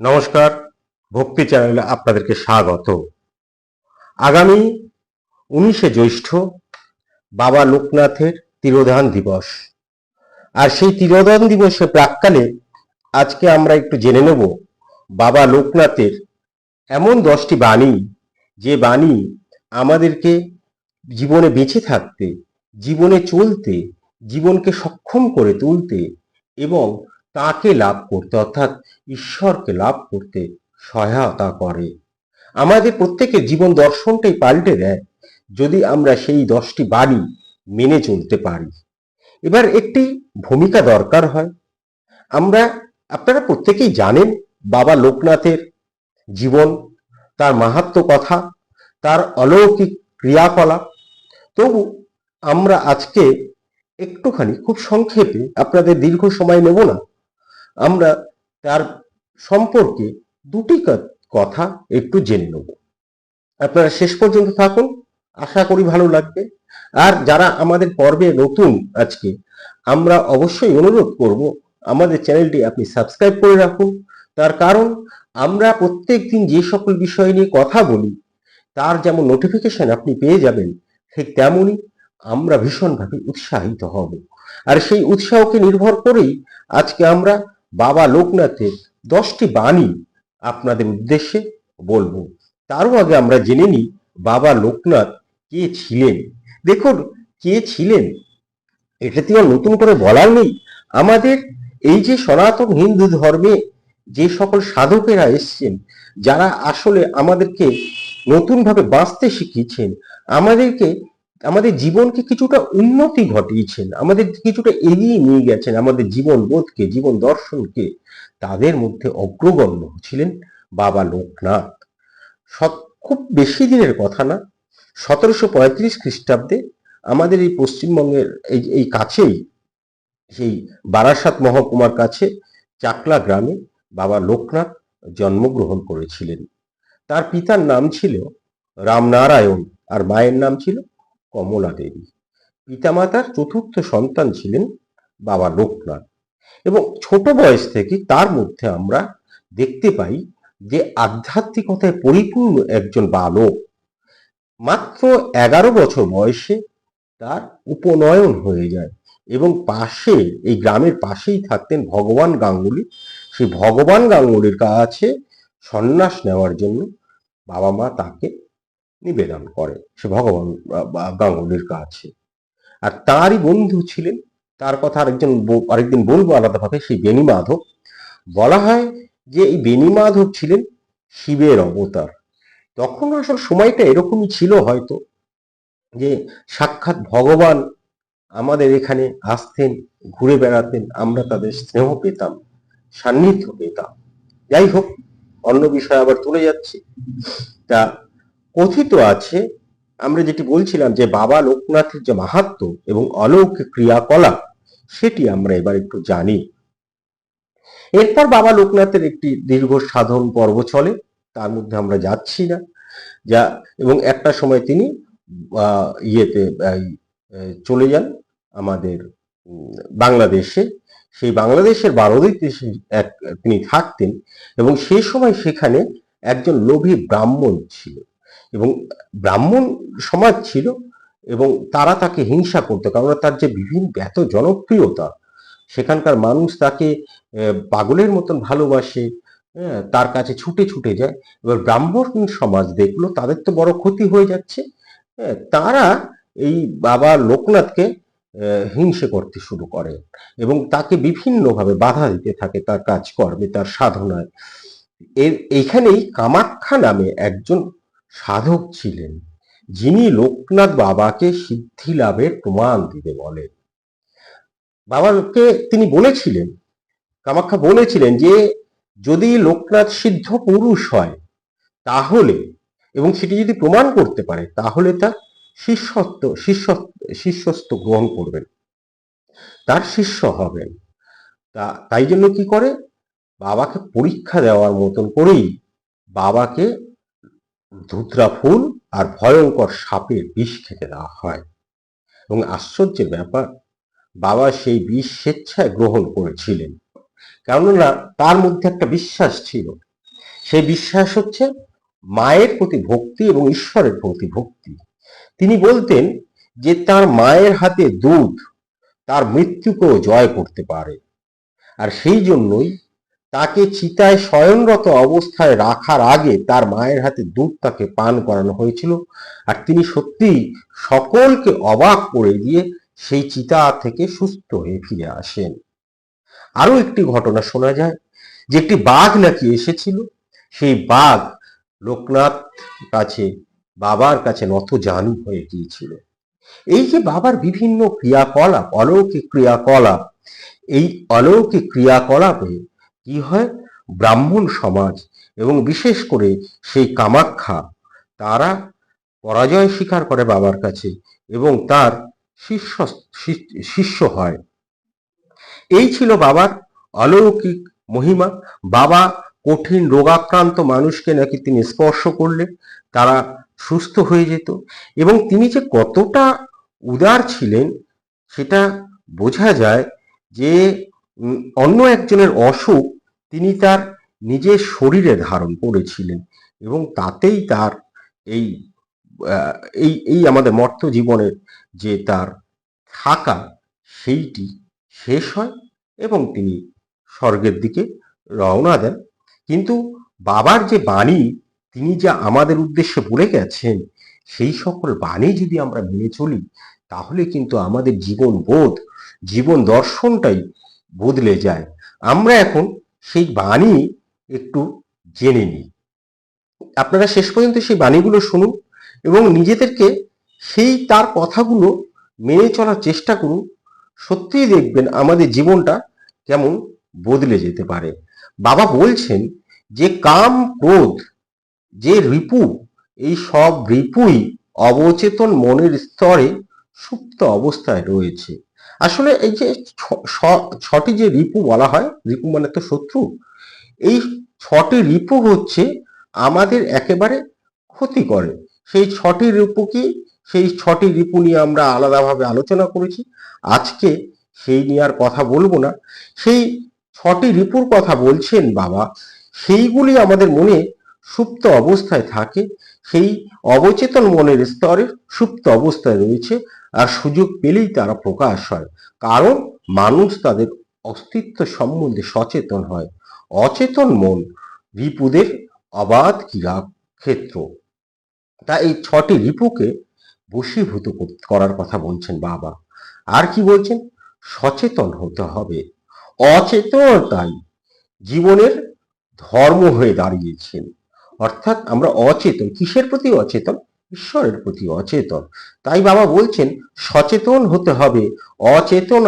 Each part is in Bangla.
নমস্কার, ভক্তি চ্যানেলে আপনাদেরকে স্বাগত। আগামী উনিশে জ্যৈষ্ঠ বাবা লোকনাথের তিরোধান দিবস। আর সেই তিরোধান দিবসে প্রাককালে আজকে আমরা একটু জেনে নেব বাবা লোকনাথের এমন দশটি বাণী, যে বাণী আমাদেরকে জীবনে বেঁচে থাকতে, জীবনে চলতে, জীবনকে সক্ষম করে তুলতে এবং তাকে লাভ করতে, অর্থাৎ ঈশ্বরকে লাভ করতে সহায়তা করে। আমাদের প্রত্যেকের জীবন দর্শনটাই পাল্টে দেয়, যদি আমরা সেই দশটি বাণী মেনে চলতে পারি। এবার একটি ভূমিকা দরকার হয়। আমরা, আপনারা প্রত্যেকেই জানেন বাবা লোকনাথের জীবন, তার মাহাত্ম কথা, তার অলৌকিক ক্রিয়াকলাপ। তবু আমরা আজকে একটুখানি খুব সংক্ষেপে আপনাদের দীর্ঘ সময় নেব না। আমরা তার সম্পর্কে দুটি কথা একটু জেনে নেব। আপনারা শেষ পর্যন্ত থাকুন, আশা করি ভালো লাগবে। আর যারা আমাদের পর্বে নতুন আজকে, আমরা অবশ্যই অনুরোধ করব, আমাদের চ্যানেলটি আপনি সাবস্ক্রাইব করে রাখুন। তার কারণ, আমরা প্রত্যেক দিন যে সকল বিষয় নিয়ে কথা বলি, তার যেমন নোটিফিকেশন আপনি পেয়ে যাবেন, ঠিক তেমনই আমরা ভীষণভাবে উৎসাহিত হব। আর সেই উৎসাহকে নির্ভর করেই আজকে আমরা বাবা লোকনাথের দশটি বাণী আপনাদের উদ্দেশ্যে বলব। তারও আগে আমরা জেনে নিই বাবা লোকনাথ কে ছিলেন। দেখুন, কে ছিলেন? এটাতে আর নতুন করে বলার নেই। আমাদের এই যে সনাতন হিন্দু ধর্মে যে সকল সাধকেরা এসছেন, যারা আসলে আমাদেরকে নতুনভাবে বাঁচতে শিখিয়েছেন, আমাদেরকে আমাদের জীবনকে কিছুটা উন্নতি ঘটিয়েছেন, আমাদের কিছুটা এগিয়ে নিয়ে গেছেন, আমাদের জীবন বোধকে, জীবন দর্শনকে। তাদের মধ্যে অগ্রগণ্য ছিলেন বাবা লোকনাথ। খুব বেশি দিনের কথা না, সতেরোশো পঁয়ত্রিশ খ্রিস্টাব্দে আমাদের এই পশ্চিমবঙ্গের এই এই কাছেই, সেই বারাসাত মহকুমার কাছে চাকলা গ্রামে বাবা লোকনাথ জন্মগ্রহণ করেছিলেন। তার পিতার নাম ছিল রামনারায়ণ আর মায়ের নাম ছিল কমলা দেবী পিতামাতার চতুর্থ সন্তান ছিলেন বাবা লোকনাথ এবং ছোট বয়স থেকে তার মধ্যে আমরা দেখতে পাই যে আধ্যাত্মিকতায় পরিপূর্ণ একজন বালক। মাত্র এগারো বছর বয়সে তার উপনয়ন হয়ে যায় এবং পাশে, এই গ্রামের পাশেই থাকতেন ভগবান গাঙ্গুলি। সেই ভগবান গাঙ্গুলির কাছে সন্ন্যাস নেওয়ার জন্য বাবা মা তাকে নিবেদন করে। সে ভগবান গাঙ্গুলির কাছে। আর তারই বন্ধু ছিলেন। তার কথা আরেকজন আরেকদিন বলব আলাদাভাবে, সেই বেণী মাধব। বলা হয় যে, এই বেণী মাধব ছিলেন শিবের অবতার। তখন আসলে সময়টা এরকমই ছিল হয়তো, যে সাক্ষাৎ ভগবান আমাদের এখানে আসতেন, ঘুরে বেড়াতেন, আমরা তাদের স্নেহ পেতাম, সান্নিধ্য পেতাম। যাই হোক, অন্য বিষয় আবার তুলে যাচ্ছি। তা কথিত আছে, আমরা যেটি বলছিলাম যে বাবা লোকনাথের যে মাহাত্ম এবং অলৌকিক ক্রিয়াকলাপ, সেটি আমরা এবার একটু জানি। এরপর বাবা লোকনাথের একটি দীর্ঘ সাধন পর্ব চলে, তার মধ্যে আমরা যাচ্ছি না। যা, এবং একটা সময় তিনি ইয়েতে চলে যান আমাদের বাংলাদেশে। সেই বাংলাদেশের বারোদিক দেশে এক, তিনি থাকতেন এবং সেই সময় সেখানে একজন লোভী ব্রাহ্মণ ছিল এবং ব্রাহ্মণ সমাজ ছিল এবং তারা তাকে হিংসা করতো কারণ তার যে বিভিন্ন এত জনপ্রিয়তা, সেখানকার মানুষ তাকে পাগলের মতন ভালোবাসে তার কাছে ছুটে ছুটে যায়। এবার ব্রাহ্মণ সমাজ দেখল তাদের তো বড় ক্ষতি হয়ে যাচ্ছে তারা এই বাবা লোকনাথকে হিংসে করতে শুরু করে এবং তাকে বিভিন্নভাবে বাধা দিতে থাকে তার কাজকর্মে, তার সাধনায়। এর, এইখানেই কামাখ্যা নামে একজন সাধক ছিলেন, যিনি লোকনাথ বাবাকে সিদ্ধি লাভের প্রমাণ দিতে বলেন। বাবাকে তিনি বলেছিলেন, কামাখ্যা বলেছিলেন যে, যদি লোকনাথ সিদ্ধ পুরুষ হয়, তাহলে, এবং সেটি যদি প্রমাণ করতে পারে, তাহলে তার শিষ্যত্ব শিষ্য শিষ্যত্ব গ্রহণ করবেন। তার শিষ্য হবেন। তা, তাই জন্য কি করে? বাবাকে পরীক্ষা দেওয়ার মতন করেই বাবাকে ধুতরা ফুল আর ভয়ঙ্কর সাপের বিষ খেতে দেওয়া হয়। এবং আশ্চর্যের ব্যাপার, বাবা সেই বিষ স্বেচ্ছায় গ্রহণ করেছিলেন। কেননা তার মধ্যে একটা বিশ্বাস ছিল। সেই বিশ্বাস হচ্ছে মায়ের প্রতি ভক্তি এবং ঈশ্বরের প্রতি ভক্তি। তিনি বলতেন যে তার মায়ের হাতে দুধ, তার মৃত্যুকেও জয় করতে পারে। আর সেই জন্যই তাকে চিতায় শয়নরত অবস্থায় রাখার আগে তার মায়ের হাতে দুধ তাকে পান করানো হয়েছিল। আর তিনি সত্যি সকলকে অবাক করে দিয়ে সেই চিতা থেকে সুস্থ হয়ে ফিরে আসেন। আরও একটি ঘটনা শোনা যায়, যে একটি বাঘ নাকি এসেছিল। সেই বাঘ লোকনাথ কাছে, বাবার কাছে নত জানু হয়ে গিয়েছিল। এই যে বাবার বিভিন্ন ক্রিয়াকলাপ, অলৌকিক ক্রিয়াকলাপ, এই অলৌকিক ক্রিয়াকলাপে কি হয়? ব্রাহ্মণ সমাজ এবং বিশেষ করে সেই কামাখ্যা, তারা পরাজয় স্বীকার করে বাবার কাছে এবং তার শিষ্য শিষ্য হয়। এই ছিল বাবার অলৌকিক মহিমা। বাবা কঠিন রোগাক্রান্ত মানুষকে নাকি তিনি স্পর্শ করলে তারা সুস্থ হয়ে যেত এবং তিনি যে কতটা উদার ছিলেন, সেটা বোঝা যায় যে অন্য একজনের অসুখ তিনি তার নিজের শরীরে ধারণ করেছিলেন এবং তাতেই তার এই এই এই আমাদের মর্ত জীবনের যে তার থাকা সেইটি শেষ হয় এবং তিনি স্বর্গের দিকে রওনা দেন। কিন্তু বাবার যে বাণী, তিনি যা আমাদের উদ্দেশ্যে বলে গেছেন, সেই সকল বাণী যদি আমরা মেনে চলি, তাহলে কিন্তু আমাদের জীবন বোধ জীবন দর্শনটাই বদলে যায়। আমরা এখন সেই বাণী একটু জেনে নিই। আপনারা শেষ পর্যন্ত সেই বাণীগুলো শুনুন এবং নিজেদেরকে সেই তার কথাগুলো মেনে চলার চেষ্টা করুন। সত্যিই দেখবেন আমাদের জীবনটা কেমন বদলে যেতে পারে। বাবা বলছেন যে কাম ক্রোধ, যে রিপু, এই সব রিপুই অবচেতন মনের স্তরে সুপ্ত অবস্থায় রয়েছে। আসলে এই যে ছটি যে রিপু বলা হয়, রিপু মানে তো শত্রু, এই ছটি রিপু হচ্ছে আমাদের একেবারে ক্ষতি করে। সেই ছটি রিপু কি? সেই ছটি রিপু নিয়ে আমরা আলাদাভাবে আলোচনা করেছি। আজকে সেই নিয়ে আর কথা বলব না। সেই ছটি রিপুর কথা বলছেন বাবা, সেইগুলি আমাদের মনে সুপ্ত অবস্থায় থাকে। সেই অবচেতন মনের স্তরে সুপ্ত অবস্থায় রয়েছে। আর সুযোগ পেলেই তারা প্রকাশ হয়। কারণ মানুষ তাদের অস্তিত্ব সম্বন্ধে সচেতন হয়। অচেতন মন রিপুদের অবাধ ক্রীড়া ক্ষেত্র তা এই ছটি রিপুকে বশীভূত করার কথা বলছেন বাবা। আর কি বলছেন? সচেতন হতে হবে। অচেতনতাই জীবনের ধর্ম হয়ে দাঁড়িয়েছেন। অর্থাৎ আমরা অচেতন। কিসের প্রতি অচেতন? ঈশ্বরের প্রতি অচেতন। তাই বাবা বলছেন, সচেতন হতে হবে। অচেতন,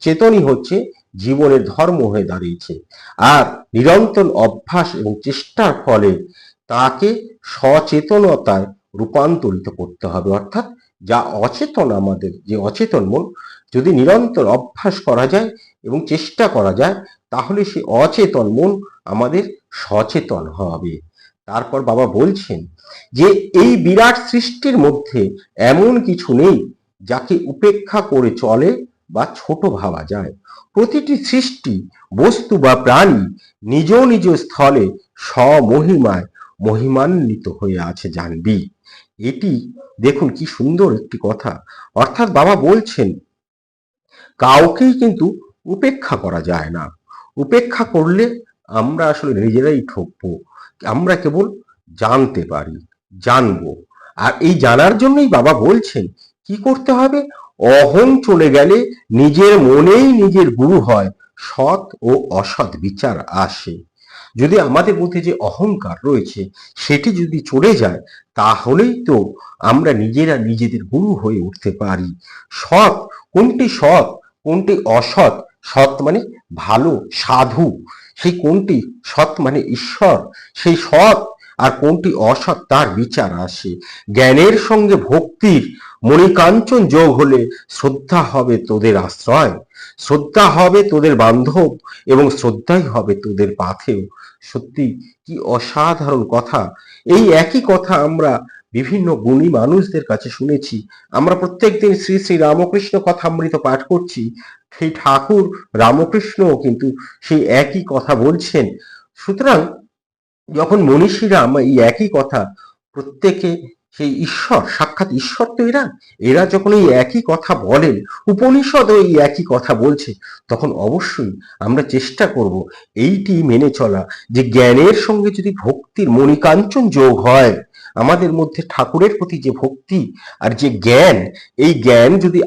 চেতনই হচ্ছে জীবনের ধর্ম হয়ে দাঁড়িয়েছে। আর নিরন্তর অভ্যাস এবং চেষ্টার ফলে তাকে সচেতনতায় রূপান্তরিত করতে হবে। অর্থাৎ যা অচেতন আমাদের, যে অচেতন মন, যদি নিরন্তর অভ্যাস করা যায় এবং চেষ্টা করা যায়, তাহলে সে অচেতন মন আমাদের সচেতন হবে। তারপর বাবা বলছেন যে এই বিরাট সৃষ্টির মধ্যে এমন কিছু নেই যাকে উপেক্ষা করে চলে বা ছোট ভাবা যায়। প্রতিটি সৃষ্টি, বস্তু বা প্রাণী নিজ নিজ স্থলে স্বমহিমায় মহিমান্বিত হয়ে আছে জানবি। এটি দেখুন কি সুন্দর একটি কথা। অর্থাৎ বাবা বলছেন, কাউকেই কিন্তু উপেক্ষা করা যায় না। উপেক্ষা করলে আমরা আসলে নিজেরাই ঠকবো। আমরা কেবল জানতে পারি, জানব। আর এই জানার জন্যই বাবা বলছেন, কি করতে হবে? অহং চলে গেলে নিজের মনেই নিজের গুরু হয়, সৎ ও অসৎ বিচার আসে। যদি আমাদের মধ্যে যে অহংকার রয়েছে, সেটি যদি চলে যায়, তাহলেই তো আমরা নিজেরা নিজেদের গুরু হয়ে উঠতে পারি। সৎ, কোনটি সৎ, কোনটি অসৎ? সৎ মানে ভালো, সাধু। সেই কোনটি সৎ মানে ঈশ্বর? সেই সৎ আর কোনটি অসৎ তার বিচার আসে। জ্ঞানের সঙ্গে ভক্তির মণিকাঞ্চন যোগ হলে শ্রদ্ধা হবে তোদের আশ্রয়। শ্রদ্ধা হবে তোদের বান্ধব এবং শ্রদ্ধাই হবে তোদের পাথেও সত্যি কি অসাধারণ কথা। এই একই কথা আমরা বিভিন্ন গুণী মানুষদের কাছে শুনেছি। আমরা প্রত্যেকদিন শ্রী শ্রী রামকৃষ্ণ কথামৃত পাঠ করছি। সেই ঠাকুর রামকৃষ্ণ কিন্তু সেই একই কথা বলছেন। সুতরাং যখন মনীষীরা এই একই কথা, প্রত্যেকে সেই ঈশ্বর, সাক্ষাৎ ঈশ্বর তো এরা এরা যখন এই একই কথা বলেন, উপনিষদও এই একই কথা বলছে, তখন অবশ্যই আমরা চেষ্টা করব এইটি মেনে চলা। যে জ্ঞানের সঙ্গে যদি ভক্তির মণিকাঞ্চন যোগ হয় আমাদের মধ্যে ঠাকুরের প্রতি যে ভক্তি আর যে জ্ঞান, এই জ্ঞান যদি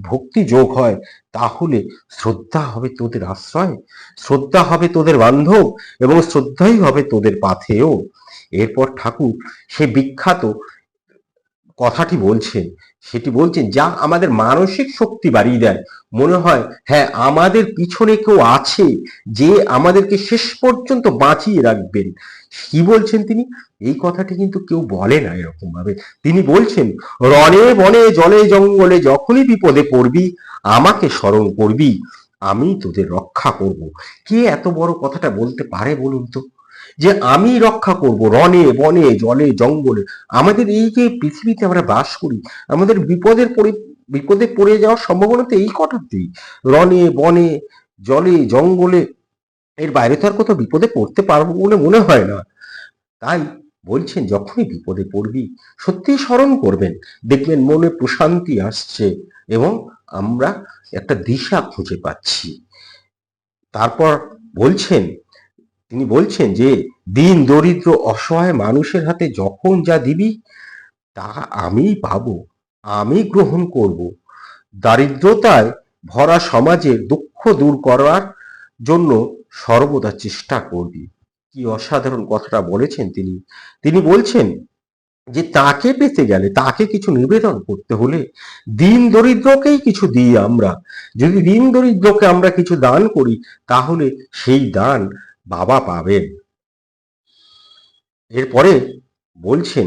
ভক্তি যোগ হয়, তাহলে শ্রদ্ধা হবে তোদের আশ্রয়, শ্রদ্ধা হবে তোদের বান্ধব এবং শ্রদ্ধাই হবে তোদের পাথেও এরপর ঠাকুর সে বিখ্যাত কথাটি বলছেন, সেটি বলছেন, যা আমাদের মানসিক শক্তি বাড়িয়ে দেয়। মনে হয় হ্যাঁ আমাদের পিছনে কেউ আছে যে আমাদেরকে শেষ পর্যন্ত বাঁচিয়ে রাখবেন। কি বলছেন তিনি? এই কথাটি কিন্তু কেউ বলে না এরকম ভাবে তিনি বলছেন, রণে বনে, জলে জঙ্গলে যখনই বিপদে পড়বি, আমাকে স্মরণ করবি, আমি তোদের রক্ষা করব। কে এত বড় কথাটা বলতে পারে বলুন তো? যে আমি রক্ষা করব, রণে, বনে, জলে, জঙ্গলে। আমাদের এই যে পৃথিবীতে আমরা বাস করি, আমাদের বিপদের বিপদে পড়ে যাওয়ার সম্ভাবনা তো এই কটাতেই। রণে, বনে, জলে, জঙ্গলে, এর বাইরে তো আর কোথাও বিপদে পড়তে পারব বলে মনে হয় না। তাই বলছেন, যখনই বিপদে পড়বি, সত্যিই স্মরণ করবেন। দেখবেন মনে প্রশান্তি আসছে এবং আমরা একটা দিশা খুঁজে পাচ্ছি। তারপর বলছেন তিনি বলছেন যে, দিন দরিদ্র অসহায় মানুষের হাতে যখন যা দিবি, তা আমি পাবো, আমি গ্রহণ করব। দারিদ্রতায় ভরা সমাজের দুঃখ দূর করার জন্য সর্বদা চেষ্টা করবি। কি অসাধারণ কথাটা বলেছেন তিনি। তিনি বলছেন যে, তাকে পেতে গেলে, তাকে কিছু নিবেদন করতে হলে দিন দরিদ্রকেই কিছু দিই আমরা। যদি দিন দরিদ্রকে আমরা কিছু দান করি, তাহলে সেই দান বাবা পাবেন। এরপরে বলছেন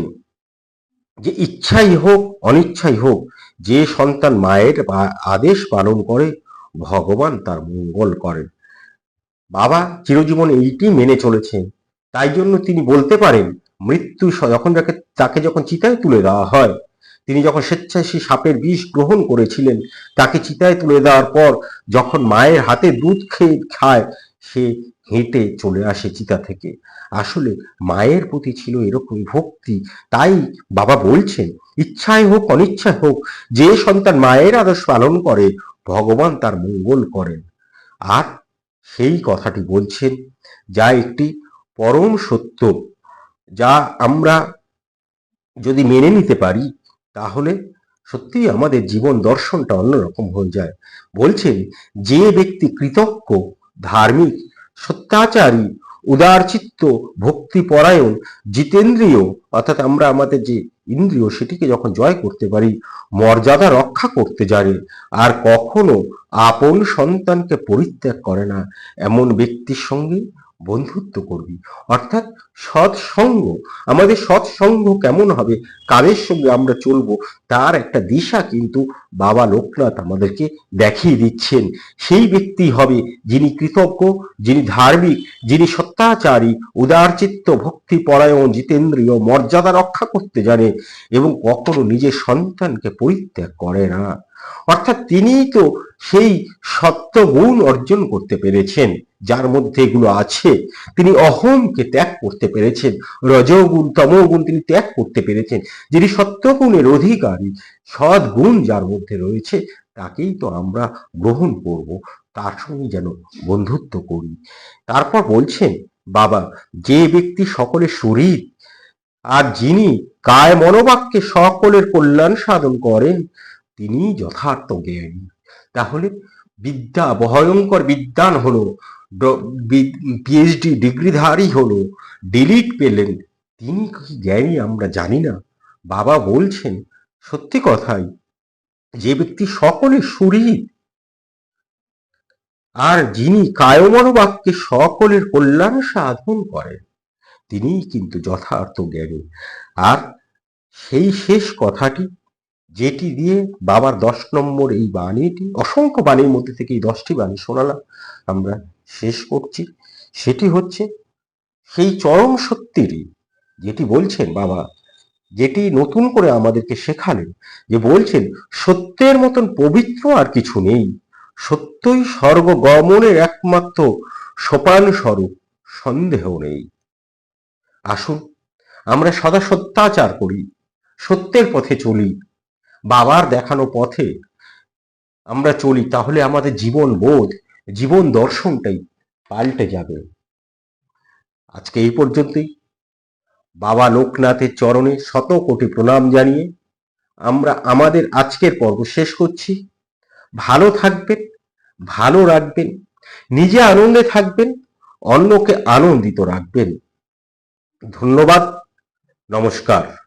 যে, ইচ্ছাই হোক, অনিচ্ছাই হোক, যে সন্তান মায়ের আদেশ পালন করে, ভগবান তার মঙ্গল করেন। বাবা চিরজীবন এইটি মেনে চলেছেন। তাই জন্য তিনি বলতে পারেন, মৃত্যু যখন তাকে তাকে যখন চিতায় তুলে দেওয়া হয়, তিনি যখন স্বেচ্ছায় সেই সাপের বিষ গ্রহণ করেছিলেন, তাকে চিতায় তুলে দেওয়ার পর যখন মায়ের হাতে দুধ খেয়ে খায় সে হেঁটে চলে আসে চিতা থেকে। আসলে মায়ের প্রতি ছিল এরকম ভক্তি। তাই বাবা বলছেন ইচ্ছায় হোক অনিচ্ছায় হোক, যে সন্তান মায়ের আদর্শ পালন করে, ভগবান তার মঙ্গল করেন। আর সেই কথাটি বলছেন, যা একটি পরম সত্য, যা আমরা যদি মেনে নিতে পারি, তাহলে সত্যিই আমাদের জীবন দর্শনটা অন্যরকম হয়ে যায়। বলছেন, যে ব্যক্তি কৃতজ্ঞ ধার্মিক, সত্যাচারী, উদারচিত্ত, ভক্তিপরায়ণ, জিতেন্দ্রীয়, অর্থাৎ আমরা আমাদের যে ইন্দ্রিয় সেটিকে যখন জয় করতে পারি, মর্যাদা রক্ষা করতে জানে, আর কখনো আপন সন্তানকে পরিত্যাগ করে না। এমন ব্যক্তির সঙ্গে বন্ধুত্ব করবি। অর্থাৎ সৎসঙ্গ, আমাদের সৎসঙ্গ কেমন হবে, কাদের সঙ্গে আমরা চলবো, তার একটা দিশা কিন্তু বাবা লোকনাথ আমাদেরকে দেখিয়ে দিচ্ছেন। সেই ব্যক্তি হবে যিনি কৃতজ্ঞ, যিনি ধার্মিক, যিনি সত্যাচারী উদারচিত্ত ভক্তি পরায়ণ, জিতেন্দ্রীয়, মর্যাদা রক্ষা করতে জানে এবং কখনো নিজের সন্তানকে পরিত্যাগ করে না। অর্থাৎ তিনিই তো সেই সত্য গুণ অর্জন করতে পেরেছেন, যার মধ্যে এগুলো আছে। তিনি অহংকে ত্যাগ করতে পেরেছেন, রজগুণ, তমগুণ তিনি ত্যাগ করতে পেরেছেন। যিনি সত্যগুণের অধিকারী সৎ গুণ যার মধ্যে রয়েছে, তাকেই তো আমরা গ্রহণ করব, তার সঙ্গে যেন বন্ধুত্ব করি। তারপর বলছেন, বাবা, যে ব্যক্তি সকলের শরীর, আর যিনি কায় মনোবাক্যে সকলের কল্যাণ সাধন করেন তিনি যথার্থ জ্ঞানী। তাহলে বিদ্যা ভয়ঙ্কর বিদ্যান হলো পিএইচডি ডিগ্রিধারী হলো ডিলিট পেলেন। তিনি কি জ্ঞানী আমরা জানি না। বাবা বলছেন, সত্যি কথাই, যে ব্যক্তি সকলে শরীর আর যিনি কায়মনোবাক্যে সকলের কল্যাণ সাধন করেন, তিনিই কিন্তু যথার্থ জ্ঞানী। আর সেই শেষ কথাটি যেটি দিয়ে বাবার দশ নম্বর এই বাণীটি, অসংখ্য বাণীর মধ্যে থেকে এই দশটি বাণী শোনালাম। আমরা শেষ করছি। সেটি হচ্ছে, সেই চরম সত্যিরই যেটি বলছেন বাবা, যেটি নতুন করে আমাদেরকে শেখালেন, যে বলছেন, সত্যের মতন পবিত্র আর কিছু নেই। সত্যই স্বর্গ গমনের একমাত্র সোপান স্বরূপ, সন্দেহ নেই। আসুন, আমরা সদা সত্যাচার করি, সত্যের পথে চলি বাবার দেখানো পথে আমরা চলি, তাহলে আমাদের জীবন বোধ, জীবন দর্শনটাই পাল্টে যাবে। আজকে এই পর্যন্তই। বাবা লোকনাথের চরণে শত কোটি প্রণাম জানিয়ে আমরা আমাদের আজকের পর্ব শেষ করছি। ভালো থাকবেন, ভালো রাখবেন, নিজে আনন্দে থাকবেন, অন্যকে আনন্দিত রাখবেন। ধন্যবাদ, নমস্কার।